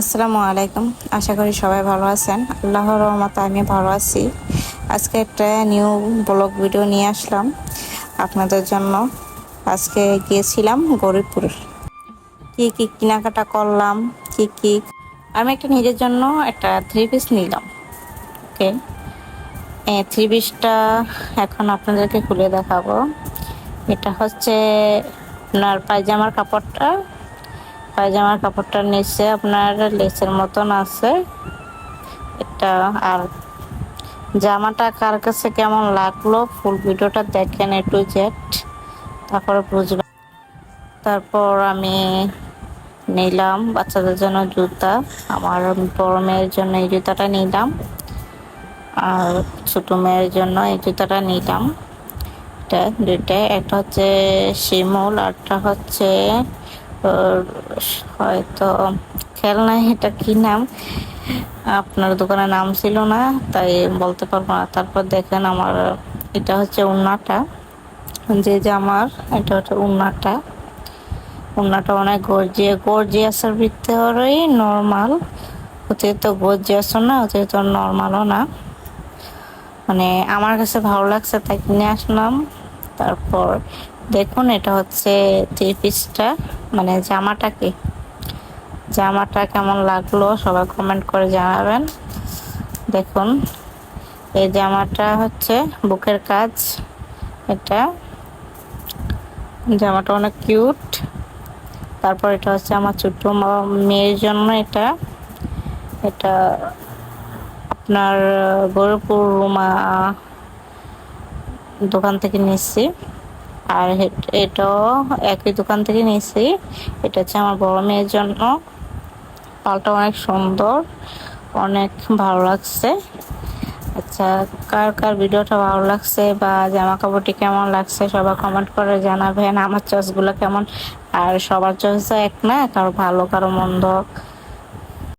আসসালামু আলাইকুম। আশা করি সবাই ভালো আছেন। আল্লাহর রহমতে আমি ভালো আছি। আজকে একটা নিউ ব্লগ ভিডিও নিয়ে আসলাম। আপনাদের জন্য আজকে গিয়েছিলাম গরিবপুর কি কি কেনাকাটা করলাম, কি কি আমি একটা নিজের জন্য একটা থ্রি পিস নিলাম। ওকে থ্রি পিসটা এখন আপনাদেরকে খুলে দেখাবো। এটা হচ্ছে আপনার পায়জামার কাপড়টা। পায়জামার কাপড়টার নিচে আপনার লেসের মতন আছে। এটা আর জামাটা কার কাছে কেমন লাগল ফুল ভিডিওটা দেখেন এ টু জেড। তারপরে বুঝবেন। তারপর আমি নিলাম বাচ্চাদের জন্য জুতা। আমার বড় মেয়ের জন্য এই জুতাটা নিলাম। আর ছোট মেয়ের জন্য এই জুতাটা নিলাম। এটা দুইটা একটা হচ্ছে শিমুল আরটা হচ্ছে হয়তো খেলনা, এটা কি নাম? আপনার দোকানের নাম ছিল না, তাই বলতে পারব না। তারপর দেখেন আমার, এটা হচ্ছে উন্নাটা। যে জামার এটা হচ্ছে উন্নাটা। উন্নাটা অনেক গর্জিয়ে গর্জিয়াসের ভিতরেই নর্মাল অতিরিক্ত গর্জিয়াসও না, অতিরিক্ত নর্মালও না। মানে আমার কাছে ভালো লাগছে, তাই কিনে আসলাম। তারপর দেখুন, এটা হচ্ছে থ্রি পিসটা মানে জামাটাকে জামাটা কেমন লাগল সবাই কমেন্ট করে জানাবেন। দেখুন, এই জামাটা হচ্ছে বুকের কাজ। এটা জামাটা অনেক কিউট তারপর এটা হচ্ছে আমার ছোট্ট মেয়ের জন্য এটা। এটা আপনার গরুপুর রুমা দোকান থেকে নিচ্ছি আর এটাও একই দোকান থেকে নিয়েছি। এটা হচ্ছে আমার বড় মেয়ের জন্য। পালটা অনেক সুন্দর, অনেক ভালো লাগছে। আচ্ছা কার কার ভিডিওটা ভালো লাগছে বা জামা কাপড়টি কেমন লাগছে সবাই কমেন্ট করে জানাবেন। আমার চয়েসগুলো কেমন? আর সবার চয়েস এক না, কারও ভালো, কারও মন্দ।